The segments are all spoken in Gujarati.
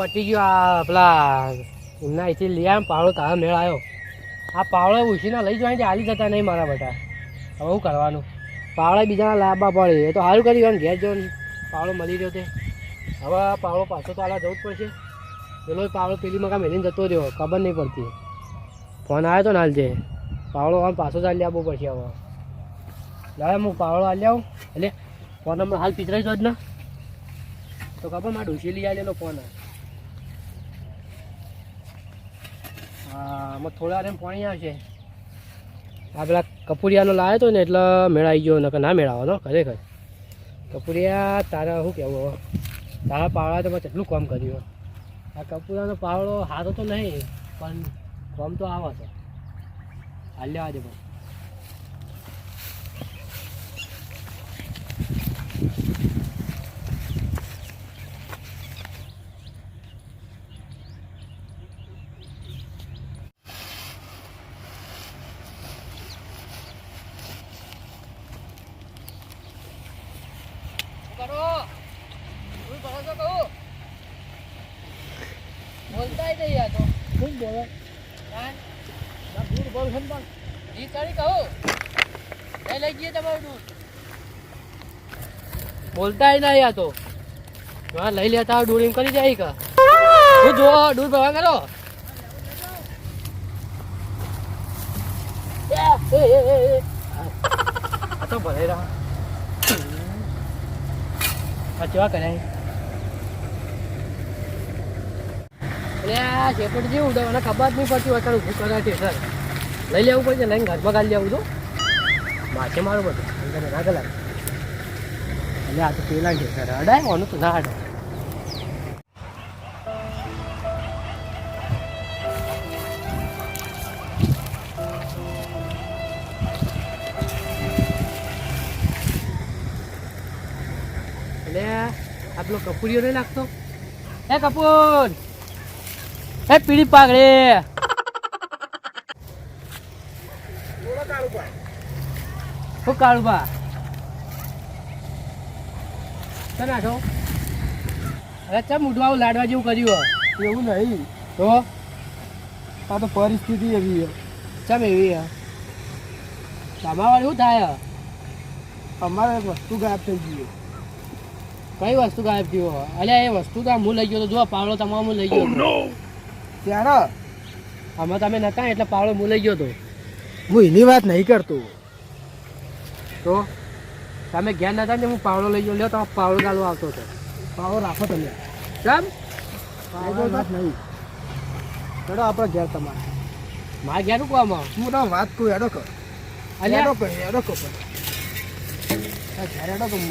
પટી ગયો આ પેલા એમના અહીંથી લઈ આવ્યા પાવડો તારો મેળ આવ્યો આ પાવડો ઉછીના લઈ જવાની હાલી જતા નહીં મારા બેટા. હવે શું કરવાનું? પાવડા બીજાના લાંબા પડે. એ તો સારું કર્યું ઘેર જો પાવડો મળી રહ્યો તે. હવે પાવડો પાછો તો આલા જવું જ પડશે. પેલો પાવડો પેલી મકા મેલીને જતો રહ્યો. ખબર નહીં પડતી. ફોન આવ્યો તો નાલજે પાવડો આમ પાછો ચાલી આપવો પડશે હવે. લાવે હું પાવડો આલી આવું. એટલે ફોન નંબર હાલ પિતરાઈ જ ને. તો ખબર મારે ડોસી લઈ આવેલો ફોન. હા આમાં થોડા વાર પાણી આવશે આ પેલા કપૂરિયાનો લાવ્યો હતો ને એટલે મેળાઈ ગયો, નકર ના મેળાવાનો ખરેખર. કપૂરિયા, તારા શું કહેવું હવે તારા પાવડા તો મેં કેટલું કામ કર્યું આ કપૂરાનો પાવડો સારો તો નહીં, પણ કામ તો આવે છે. હાલ્યા આજે પણ કરો શું કરો છો કહું બોલતા નહીં યાર તો શું બોલે હા દૂધ બોલ છે પણ ઈ તારી કહું લઈ લઈ ગઈએ તમારું દૂધ બોલતા નહીં યા તો. હા, લઈ લેતા દૂધ એમ કરી જાય કા હું જો દૂધ ભવા કરો તો રહ્યા આ કેવા કરાય? આ શેપટ જેવું તો મને ખબર નહીં પડતી હોય ઊભું કરા છે સર લઈ લેવું પડશે, લઈને ઘરમાં ગાલી લેવું તો માથે મારું બધું. અંદર ના ગલા એટલે આ તો પેલા સર અડાય ઓનું તો ના અડાય એટલે આ પેલો કપૂરીઓ નહીં લાગતો હે કપૂર હે પીડી પાઘડે હું કાળું બા ના છો અરે ચમ ઉઠવા લાડવા જેવું કર્યું એવું નહીં. તો? આ તો પરિસ્થિતિ એવી છે. ચમ એવી હે તમારે શું થાય અમારે એક વસ્તુ ગાયબ થઈ ગઈ કઈ વસ્તુ ગાયબ થયો અલ્યા એ વસ્તુ તો હું લઈ ગયો તો જો પાવડો તમારો હું લઈ ગયો. ત્યારે આમાં તમે નતા એટલે પાવડો હું લઈ ગયો તો હું એની વાત નહીં કરતો. તો? તમે ઘેર નતા ને હું પાવડો લઈ ગયો. લ્યો તો પાવડો ચાલુ આવતો હતો. પાવડો રાખો તમે. કેમ? પાવડો નહીં. ચડો આપણે ઘેર તમારે. મારા ઘેર કહો આમાં હું તો વાત કહું એડો કહો. અલ્યા. એડો કહો ઘેર એડો કહું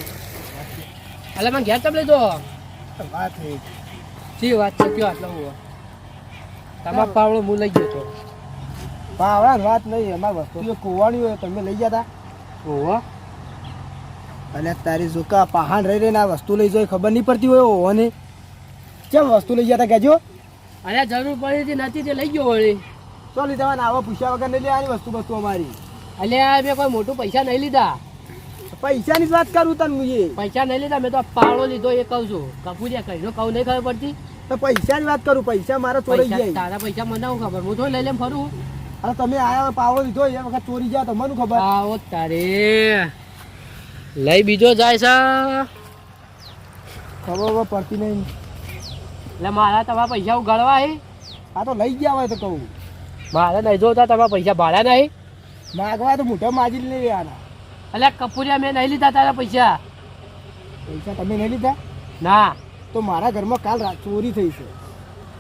અલ્યા મને ઘેર તમે લીધો વાત થઈ શી વાત છે? કયો આટલો હું? તમારો પાવડો હું લઈ ગયો તો પાવડા વાત નહીં અમારી વસ્તુ કુવાણી હોય તમે લઈ ગયા હતા ઓહો. અને તારી જોકા પહાણ રહી રહીને આ વસ્તુ લઈ જાય ખબર નહીં પડતી હોય ઓને કેમ વસ્તુ લઈ ગયા કહેજો? અરે જરૂર પડી હતી નથી તે લઈ ગયો વળી. તો લીધા આવા પૂછ્યા વગર નહીં લેવાની વસ્તુ વસ્તુ અમારી. અલ્યા મેં કોઈ મોટું પૈસા નહીં લીધા. પૈસાની જ વાત કરું તને પૈસા નહીં લીધા મેં તો પાળો લીધો એ કહું છું. કપૂરિયા કહીનો કહું નહીં ખબર પડતી. તો પૈસાની વાત કરું પૈસા મારા ચોરી જાય. તારા પૈસા મને હું ખબર? હું થોડી લઈ લેમ ફરું. અરે તમે આયા પાવડો લીધો એ વખત ચોરી જાય તમને ખબર. આવો તારે. લઈ બીજો જાય છે. ખબર પડતી નહીં. એટલે મારા તમારા પૈસા ઉગાડવા હે? આ તો લઈ ગયા હોય તો કહું. મારે નહીં જોતા તમારા પૈસા ભાડા નહીં? માગવા તો મોટા માજી લઈ લેવાના એટલે કપૂરિયા મેં નહીં લીધા તારા પૈસા. પૈસા તમે નહીં લીધા? ના. તો મારા ઘરમાં કાલ ચોરી થઈ છે.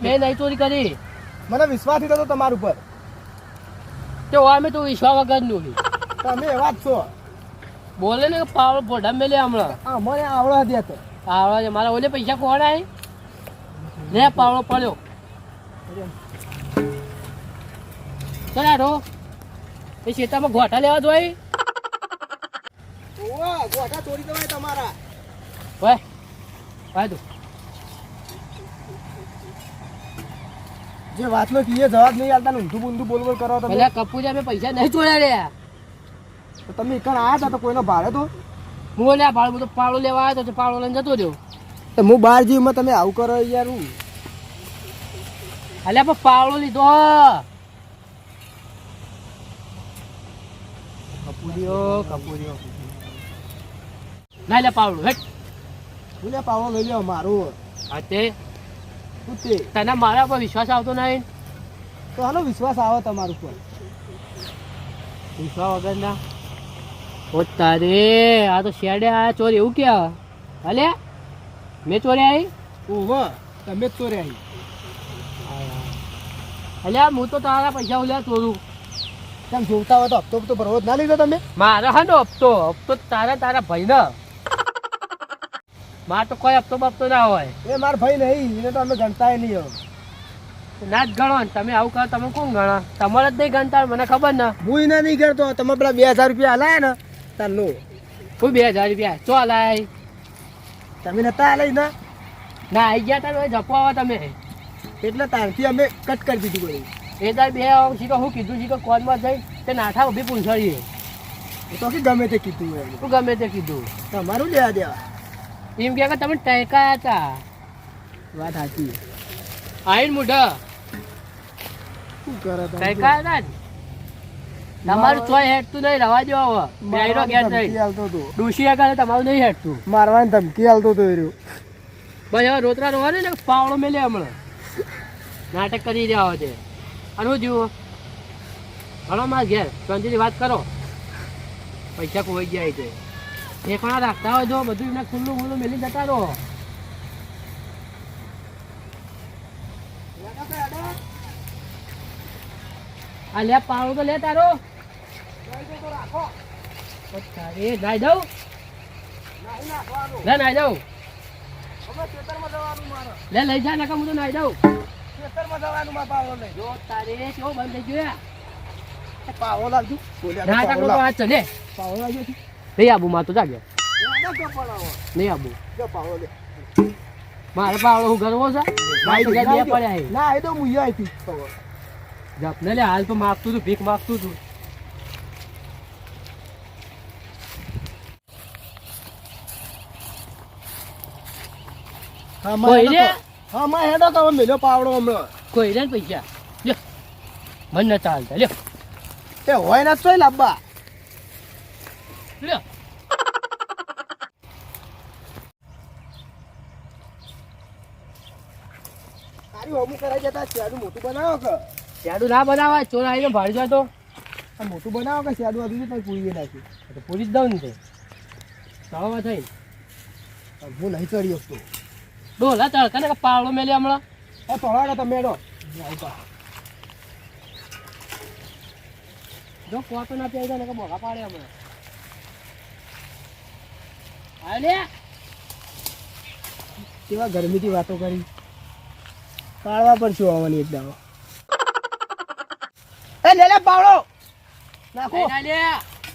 મેં નહીં ચોરી કરી. મને વિશ્વાસ થતો તમારા ઉપર. તો હોય મેં તો વિશ્વાસ વગરનું છે. તમે એવા જ છો. બોલે ને પાવડો પોઢા મેલે હમણાં. હા મને આવડા દે તો આવડો છે. મારા ઓલે પૈસા કોણ આય? લે પાવડો પડ્યો. ચલાડો એ શેતામાં ગોઠા લેવા જોઈ? ગોઠા ચોરી તમારે તમારા. ભાઈ ભાઈ તું જે વાતનો કીએ જવાબ નહીં આવતા ઊંધું બૂંધું બોલ બોલ કરો તો પેલા કપૂજા મેં પૈસા નહીં જોયા રે તો તમે એકણ આયા હતા તો કોઈનો ભાડે તો હું લે ભાડું બધું પાળો લેવા આવ્યો તો પાળો લઈને જતો રહ્યો. તો હું બહાર જીવમાં તમે આવું કરો યાર હું. અલ્યા પણ પાળો લીધો કપૂરીઓ કપૂરીઓ. ના લે પાવડું હેટ હું લે પાવડો લઈ લ્યો મારું. હા તે. તને મારા પર વિશ્વાસ આવતો નહીં? તો હાલો વિશ્વાસ આવે તમારું પર. વિશ્વાસ વગર ના ઓ તારે આ તો શેડે આ ચોર એવું કે? હલે મેં ચોરે આવી ઓહો તમે જ તો આવી અલ્યા હું તો તારા પૈસા ઉલ્યા ચોરું. તમે જોતા હોય તો હપ્તો હપ્તો ભરવો ના લીધો તમે? મારા હા હપ્તો હપ્તો તારા તારા ભાઈ ને માર તો કોઈ હપ્તો બપ્તો ના હોય. એ માર ભાઈ નહીં એને તો અમે ગણતા નહીં હવે. ના જ ગણો ને તમે આવું કરો તમે કોણ ગણો? તમારે જ નહીં ગણતા મને ખબર ના. હું એને નહીં ગણતો તમે પેલા બે હજાર રૂપિયા હલાયા ને તાર નો કોઈ બે હજાર રૂપિયા ચો લાય તમે નતા હલાઈ ના? ના આઈ ગયા તારે જપવા તમે. એટલે તારથી અમે કટ કરી દીધું બધું. એ તાર બે શીખો હું કીધું શીખો કોનમાં જઈ તે નાઠા ઊભી પૂંછડીએ. એ તો કે ગમે તે કીધું તું ગમે તે કીધું. તમારું લેવા દેવા. એમ કે તમે ટેકાયા હતા વાત સાચી. આઈન મોઢા. શું કરે? ટેકાયા હતા તમારું ચોય હેઠતું નહીં રવા જઈ આલતો હતો. ડૂસી આગળ તમારું નહીં હેઠતું. મારવાની ધમકી એ રહ્યો. હવે રોતરા રોવા ને પાવડો મેલે હમણાં. નાટક કરી રહ્યા છે અને હું જુઓ હલો મારા ઘેર શાંતિથી વાત કરો. પૈસા કોઈ જાય છે ઠેકાણા રાખતા હોય જો બધું એમને ખુલ્લું ખુલ્લું મેલી જતા રહો. આ લે પાવડો તો લે તારો. તારે નાઈ દઉં લે નાઈ દઉં લે લઈ જા નકા હું તો નાઈ દઉં જો તારે કેવો બંધ થઈ ગયો પાવડો લાવજો. બોલ્યા તો નાટક પાવડો નો લાવજો. નહીં આબુ માં તો જાગ્યો. નહીં આબુ જો લે. મારે પાવડો હું ગરવો છે ના એ તો હું ઈ આઈથી. જપ ને હાલ તો માગતું તું ભીખ માગતું તું હા, માં કોઈ હેડો રે? તો. હા, માં હેડો તો મેલ્યો પાવડો હમણાં. કોઈ રે ને પૈસા? લ્યો. મને ન ચાલતા લ્યો. એ હોય ના તોય લાવવા. લ્યો. તારી હોમું કરાઈ જતા મોટું બનાવો કે? જાડું ના બનાવાય ચોર આવીને ભાડી જતો તો. આ મોટું બનાવો કે શેડું આવી તો પૂરી નાખ્યું તો પૂરી જ દઉં ને તે. થઈ. હું નહીં ચડ્યો શકતો. ડોલા તડકા ને પાવડો મેલે હમણાં? એ તોડાડો તમે હેડો જો કોતો ના પી જાય ને કે મોઘા પાડે હમણાં. આલે. કેવા ગરમીથી વાતો કરી. પાડવા છું આવવાની એક દાવો એ લે લે પાવડો. નાખો. લઈ ના લે.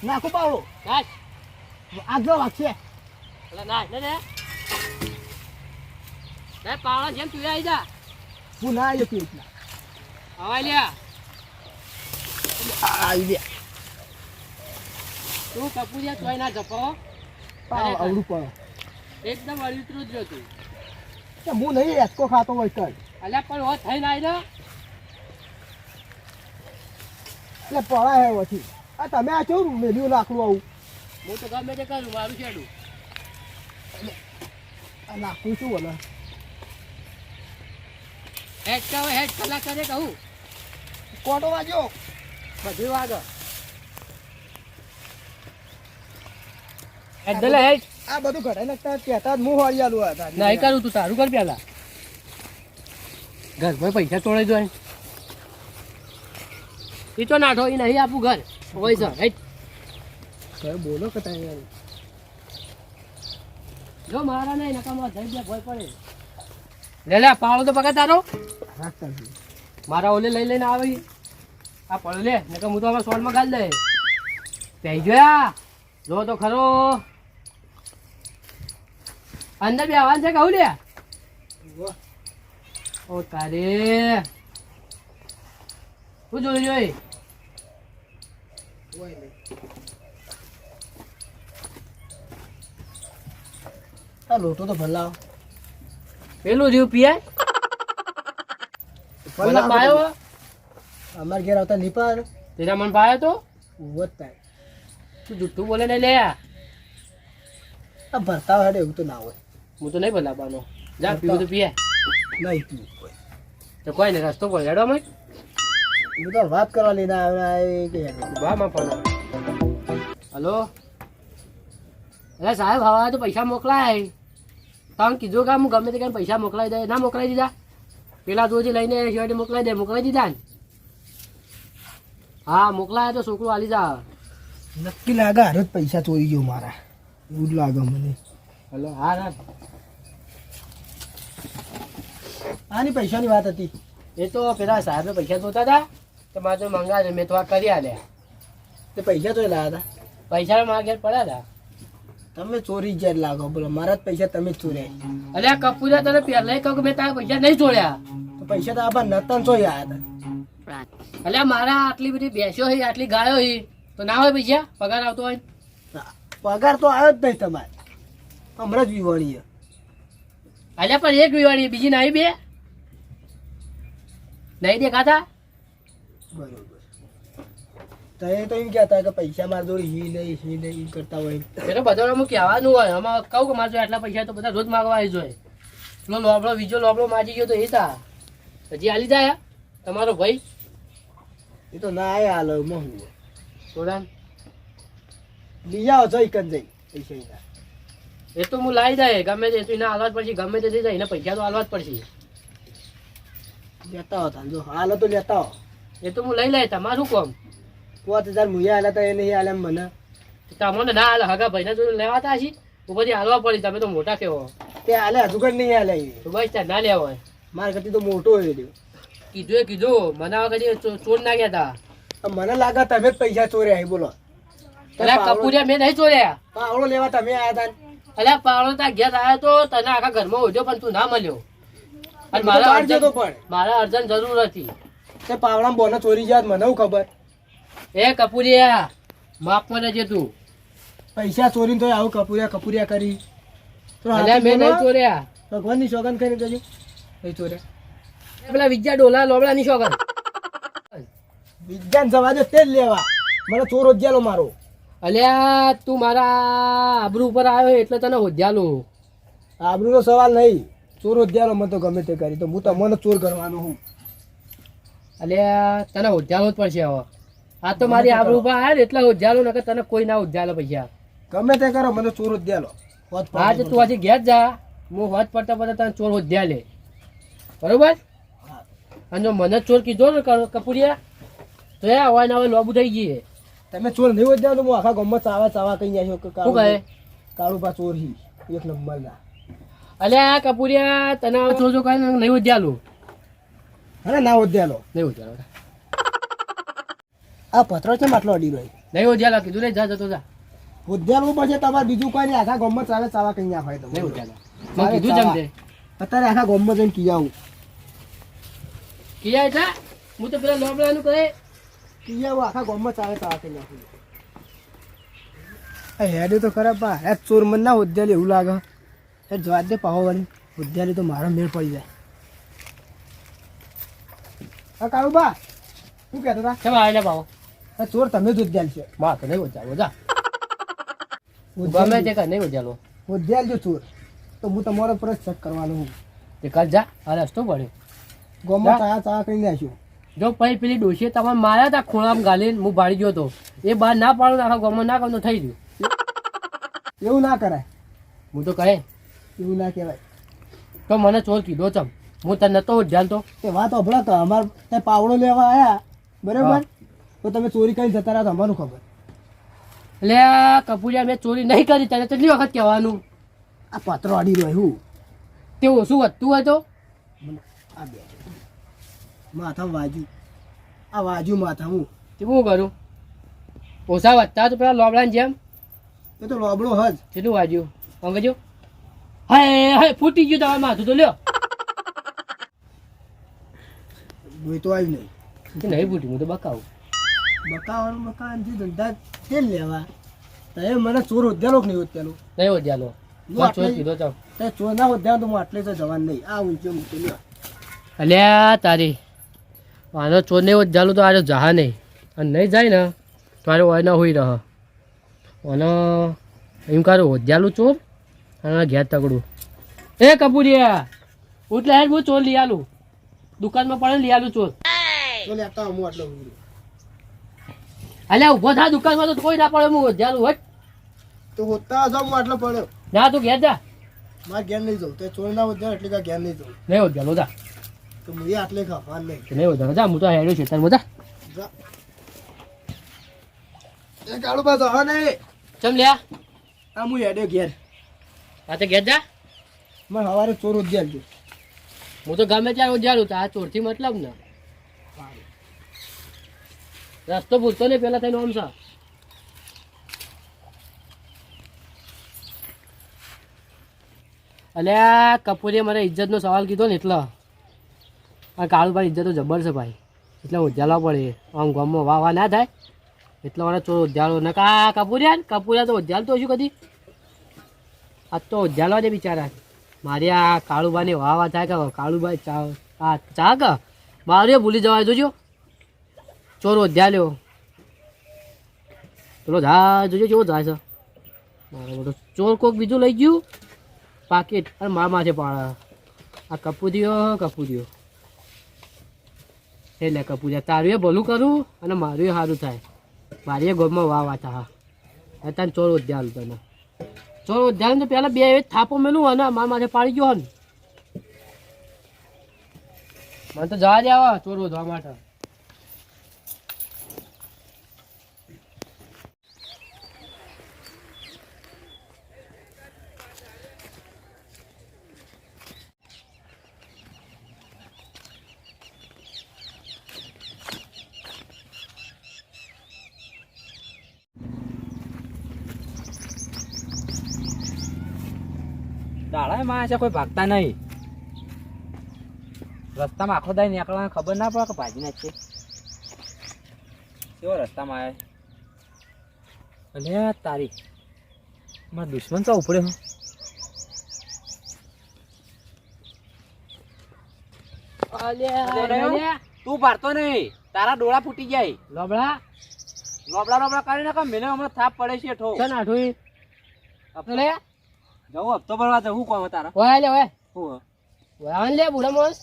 નાખો પાવડો. નાખ. આગળ વાગશે નાખ લે લે. લે પાવડો જેમ તું આવી જા. હું ના આવ્યો છું એટલા? હવા લે આ- આવી ગયા તું કપૂરિયા તોય ના જપો. પાવ આવડું પડો એકદમ અળિતરું જ તું. કે હું નહીં એસકો ખાતો હોય કર અલ્યા પણ હો થઈ ના આવી એટલે પડા હે પછી આ તમે આ કેવું મેલ્યું લાકડું આવું? હું તો ગમે તે કરું મારું છેડું લાકડું શું બોલે હેડ કહો હેડ કલાક કરે કહું. કોટો વાગ્યો? બધી વાગ. હેડ હેડ. આ બધું ઘરે નાખતા કહેતા જ હું હરિયાલું હતા નહીં કરું તું તારું કર પેલા. ઘરમાં પૈસા તોડાઈ દો એ તો નાઠો એ નહીં આપું ઘર. હોય છે હેડ. ઘરે બોલો કે યાર. જો મારા નહીં નકામાં થઈ ગયા ભય પડે. લે લે પાવડો તો પકડ તારો. મારા ઓલે લઈ લઈને આવે આ પડો લે, નકર હું તો હવે સોલમાં ગાલ દે જોયા? જો તો ખરો. અંદર બી આવવાનું છે કહું લે? ઓ તારે. શું જોઈ જોઈ લોટો તો ભલાવ. પેલું રહ્યું પીઆઈ મને પાયો? અમાર ઘેર આવતા લીપા તેના મન પાયો તો? થાય તું જુઠ્ઠું બોલે ને લે આ ભરતા હોય એવું તો ના હોય. હું તો નહીં બનાવવાનો જા પીવું તો પીએ. નહીં પીવું કોઈ. તો કોઈ નહીં રસ્તો કોઈ હેડો મય હું તો વાત કરવા લઈને આવ્યા કે. માં પણ હલો? અરે સાહેબ હવા તો પૈસા મોકલાય. તમે કીધું કે હું ગમે તે કઈ પૈસા મોકલાવી દે. ના મોકલાવી દીધા? પેલા જોજે લઈને શિવાડી મોકલાવી દે મોકલાવી દીધા ને. હા મોકલાયા તો છોકરું આલી જા. નક્કી લાગે હારે જ પૈસા ચોરી ગયો મારા. એવું જ લાગે મને. હલો હા હા. આની પૈસાની વાત હતી. એ તો પેલા સાહેબને પૈસા જોતા હતા તો મારે તો મંગા મેં તો આ કરી આલ્યા. તે પૈસા તો લાવ્યા હતા. પૈસા મારા ઘેર પડ્યા હતા. તમે ચોરી જ લાગો બોલો. મારા જ પૈસા તમે જ ચોર્યા. અરે આ કપૂરા તને પહેલા કહું કે મેં તારા પૈસા નહીં તો પૈસા તો આમાં નતા આવ્યા હતા અલ્યા મારા આટલી બધી બેસ્યો હી આટલી ગાયો હી તો ના હોય પૈસા? પગાર આવતો હોય? પગાર તો આવ્યો જ નહીં તમારે. હમણાં જ વિવાણી અલ્યા પણ એક વિવાણી બીજી નાઈ બે. નહીં દેખાતા? બરોબર. તો એ તો એમ કહેતા કે પૈસા મારા જોડે હી નહીં હી નહીં કરતા હોય એટલે બધા હું કહેવાનું હોય. આમાં કહું કે મારે આટલા પૈસા તો બધા રોજ માગવા આવી જોઈએ લોબડો બીજો લોબડો માજી ગયો તો એ તા. હજી આલી જાય તમારો ભાઈ? એ તો ના આયા હાલો હું. સોડાન લઈ આવો જઈ કન જઈ પૈસા એ તો હું લાવી જાય ગમે તે તો એને હાલવા જ પડશે ગમે તે થઈ જાય એને પૈસા તો હાલવા જ પડશે. લેતા હો તાન જો હાલો તો લેતા હો એ તો હું લઈ લઈ તમારું કોમ? પાંચ હજાર મુયા હાલ્યા તા એ નહીં હાલ્યા મને. તમને ના હાલે હગા ભાઈને જો લેવાતા હશી ઉપરથી હાલવા પડી તમે તો મોટા કેવો. તે હાલે હજુ કઈ નહીં હાલે. તો બસ ત્યાં ના લેવા હોય. મારા કરતી તો મોટો હોય રહ્યો. કીધું એ કીધું. મને કદી ચોર ના ગયા તા. મને લાગે તમે જ પૈસા ચોર્યા હે બોલો. અલ્યા કપૂરિયા મેં નહીં ચોર્યા. પાવડો લેવા તમે આયા તા. અલ્યા પાવડો ત્યાં ઘેર આવ્યો તો તને આખા ઘરમાં હોજો પણ તું ના મળ્યો. અને તો મારા બહાર અર્જન્ટ પણ. મારા અર્જન્ટ જરૂર હતી. તે પાવડામાં બોને ચોરી જાય મને હું ખબર? એ કપૂરિયા માફ મને જે તું. પૈસા ચોરીને તો આવું કપૂરિયા કપૂરિયા કરી. તો અલ્યા મેં નહીં ચોર્યા. ભગવાનની સોગંદ કરીને કહેજો પેલા વિદ્યા ડોલા લોબડા ની શોખ વિજ્ઞાન જવા દે તે જ લેવા. મને ચોર હોજ્યાલો મારો. અલ્યા તું મારા આબરૂ ઉપર આવ્યો એટલે તને હોદ્યાલું આબરૂનો સવાલ નહીં. ચોર હોજ્યાલો મને તો ગમે તે કરી તો હું તમને ચોર કરવાનો હું. અલ્યા તને હોજ્યાલો જ પડશે હવે. આ તો મારી આબરૂ ઉપર આવ્યા ને એટલે હોજ્યાલો નકર તને કોઈ ના હોજ્યાલો પૈસા. ગમે તે કરો મને ચોર હોત પાડો આજે તું હજી ઘેર જા. હું હોજ પડતા પડતા તને ચોર હોદ્યા લે. બરોબર? અને જો મને ચોર કીધો ને કપૂરિયા તો એ હવા ને લોબુ થઈ ગઈ તમે ચોર નહીં હોય તો હું આખા ગામમાં ચાવા ચાવા કહી જાય કે શું કહે? કાળુ પા ચોર હી એક નંબર ના આ કપૂરિયા તને ચોર જો કઈ નહીં હોદ્યાલું અરે ના હોદ્યાલો નહીં હોદ્યાલો આ પથરો છે માટલો અડી રહ્યો? નહીં હોદ્યાલો કીધું નહીં જા જતો જા. હોદ્યાલો પછી તમારે બીજું કોઈ નહીં આખા ગામમાં ચાવે ચાવા કઈ ના હોય તો. નહીં હોદ્યાલો મેં કીધું જમ તે. અત્યારે આખા ગામમાં જઈને કી આવું કિયા એટલે હું તો પેલા લોબડાનું કહે. કિયા આખા ગામમાં ચાલે ચાવા કહી નાખી હેડે તો ખરા પા હે ચોર મન ના હોદ્યાલી એવું લાગે. હે જવા દે પાહો વાળી હોદ્યાલી તો મારો મેળ પડી જાય. હા કાળુ બા શું કહેતા કે કેમ આવેલા ભાવ આ ચોર તમે જ ઉદ્યાલ છે. બા તો નહીં હોદ્યાલો જા. ગમે તે કર નહીં હોદ્યાલો હોદ્યાલ જો ચોર. તો હું તમારો પર જ ચેક કરવાનો હું. તે કાલ જા આ રસ્તો પડ્યો. ગામમાં તા તા કહી નાખ્યો જો પછી પેલી ડોશીએ તમારે માર્યા હતા ખૂણામાં ગાલીને હું ભાડી ગયો હતો એ બહાર ના પાડું આખા ગામમાં ના કરું થઈ ગયું. એવું ના કરાય. હું તો કહે. એવું ના કહેવાય. તો મને ચોર કીધો ચમ હું તને નતો ધ્યાન તો એ વાત અભળા તો. અમારે ત્યાં પાવડો લેવા આવ્યા બરાબર? તો તમે ચોરી કરી જતા રહ્યા તમારું ખબર. એટલે કપૂરિયા મેં ચોરી નહીં કરી. તને કેટલી વખત કહેવાનું? આ પત્રો અડી રહ્યું. તેવું તે ઓછું વધતું હોય તો? આ બે. માથા વાજુ આ વાજુ માથા હું તે શું કરું? ઓછા વધતા તો પેલા લોબડા જેમ. એ તો લોબડો હજ. કેટલું વાગ્યું અંગજો હાય હાય ફૂટી ગયું તમારે માથું તો લ્યો. જોઈ તો આવ્યું નહીં. નહીં ફૂટ્યું હું તો બકાવું. બકાવાનું બકાવાનું જે ધંધા તે લેવા? તો એ મને ચોર ઉદ્યાલો નહીં ઉદ્યાલો નહીં ઉદ્યાલો ચોર ના ત્યાં તો હું આટલે તો જવાનું નહીં. આ ઊંચો મૂકી લ્યો. અલ્યા તારી આનો ચોર ને જાલું તો આજે જહા નહીં. અને નહીં જાય ને તો આજે ઓના હોઈ હોય રહ. અને એમ કારું હોદ્યાલું ચોર અને ઘેર તગડું. એ કપૂરિયા ઉઠલે હેડ હું ચોર લઈ આલું. દુકાનમાં પડે લઈ આલું ચોર. અલ્યા ઊભો થા દુકાનમાં તો કોઈ ના પડે હું હોદ્યાલું હટ તો હોતા જાવ હું આટલો પડ્યો. ના તું ઘેર જા. મારે ઘેર નહીં જવું. તે ચોર ના હોત એટલે ઘેર નહીં જવું. નહીં હોદ્યાલું જા. તો એ આટલે ખાવાનું નહીં નહીં વધારે. જા હું તો હેડ્યો છે તાર જા. જા. એ કાળું બા હા નહીં. ચમ લ્યા? આ હું હેડ્યો ઘેર. આ તો ઘેર જા. મને સવારે ચોર ઉદ્યાન છું હું તો ગમે ત્યારે ઉજાડું તો આ ચોરથી મતલબ ને. રસ્તો ભૂલતો નહીં પેલા થઈને ઓમ સા. અલ્યા કપૂરે મને ઇજ્જતનો સવાલ કીધો ને એટલે. આ કાળુભાઈ ઇજ્જત તો જબર છે ભાઈ. એટલે ઉજાડવા પડે. આમ ગામમાં વાહ વાહ ના થાય. એટલા મને ચોર ઉજાલો ને કા, કપૂરિયા ને? કપૂરિયા તો ઉજાડતો હશું કદી? આ તો ઉજાલવા દે બિચારા. મારે આ કાળુભાઈ વાહ વાહ થાય કે કાળુભાઈ ચા આ ચા કે? મારે ભૂલી જવાય, જોજો. ચોર ઉજાલ્યો પેલો જા જોજો કેવો જાય છે. મારો બધો ચોર કોક બીજું લઈ ગયું. પાકીટ. અને માર માથે પાડા. આ કપૂરિયો કપૂદિયો એટલે પૂજા તારું એ ભલું કરું અને મારું એ સારું થાય. મારી એ ગોમમાં વાહ વાહ થા. તને ચોર ઉદ્યાન તને ચોર ઉદ્યાન તો પેલા બે થાપો મેલું અને મારા માથે પાડી ગયો ને મને તો જવા દેવા ચોર વધવા માટે. દાડા માં છે કોઈ ભાગતા નહીં. રસ્તામાં આખો દાય નીકળવાની ખબર ના પડે કે ભાજી નાખીએ કેવો રસ્તામાં આવે અને તારી. મારા દુશ્મન તો ઉપડે હું. તું પાડતો નહીં. તારા ડોળા ફૂટી જાય. લબડા લોબડા લોબડા કરી નાખો મને હમણાં થાપ પડે છે ઠો. છે નાઠું લે જવું હપ્તો ભરવા હું કોમ તારા ઓય લે ઓય શું ઓય આન લે બુડા મોસ.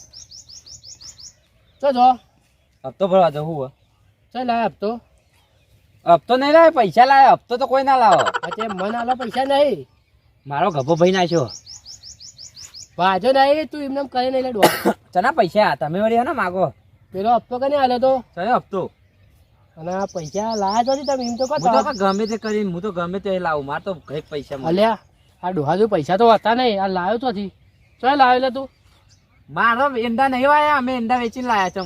ચો જો. હપ્તો ભરવા જવું ચાલ લાય હપ્તો. હપ્તો નહીં લાવે પૈસા લાવે હપ્તો તો કોઈ ના લાવો. અતે મને આલો પૈસા નહીં. મારો ગભો ભાઈ નાખ્યો વાજો નહીં તું એમને કરી નહીં લેડો ચના પૈસા તમે વળી ને માગો. પેલો હપ્તો કને આલો તો? ચયો હપ્તો? અને પૈસા લાયા તો તમે એમ તો કહો ગમે તે કરીને હું તો ગમે તે લાવું મારે તો કંઈક પૈસા મળે. આ ડોહાજો પૈસા તો હતા નહીં આ લાવ્યો તો હતી ચાલ લાવ્યો લાવેલો તું. મારો ઈંડા નહીં વાયા અમે ઈંડા વેચીને લાયા છો.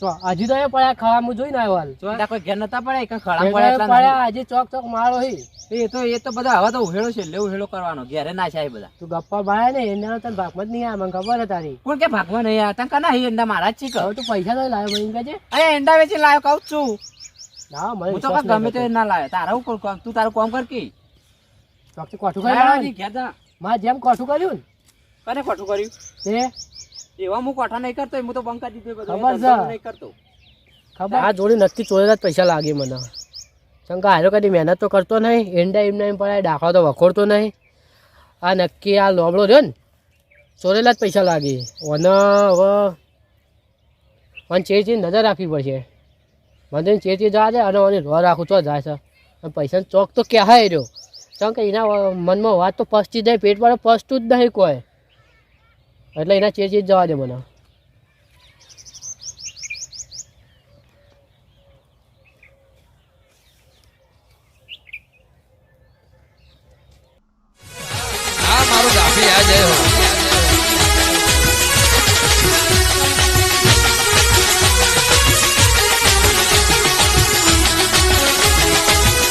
તો હજી તો એ પડ્યા ખાવા હું જોઈને આવ્યો હાલ. ઈંડા કોઈ ઘેર નતા પડે એક ખળા પડ્યા પડ્યા હજી ચોક ચોક મારો હી. એ તો એ તો બધા હવે તો ઉહેળો છે એટલે ઉહેળો કરવાનો ઘેરે ના છે બધા. તું ગપ્પા ભાઈ ને એના તને ભાગમાં જ નહીં આવ્યા મને ખબર છે તારી. કોણ કે ભાગમાં નહીં આવ્યા? તને કના હી ઈંડા મારા જ છે હવે તું પૈસા તો લાવ્યો ભાઈ કે છે. અરે ઈંડા વેચીને લાવ્યો કહું છું. ના મને તો ગમે તો ના લાવ્યો તારા કામ તું તારું કામ કર કે. ચોકથી કોઠું કર્યું ને. જા જેમ કોઠું કર્યું કને કોઠું કર્યું? ને તે એવા હું કોઠા નહીં કરતો હું તો બંકા દીધો ખબર છે. નહીં કરતો. ખબર? આ જોડી નક્કી ચોરેલા પૈસા લાગે મને. શંકા હારો કદી મહેનત તો કરતો નહીં એંડા એમને એમ પડાય દાખલો તો વખોડતો નહીં. આ નક્કી આ લોબડો રહ્યો ને ચોરેલા જ પૈસા લાગે. અને હવે મને ચેર ચેર નજર રાખવી પડશે. મને ચેર જવા દે અને ઓની રો રાખું તો જાય છે. પૈસા પૈસાનો ચોક તો ક્યાં રહ્યો? કારણ કે એના મનમાં વાત તો પસતી જાય પેટ પર પસતું જ નહીં કોઈ. એટલે એના ચેર જવા દે મને.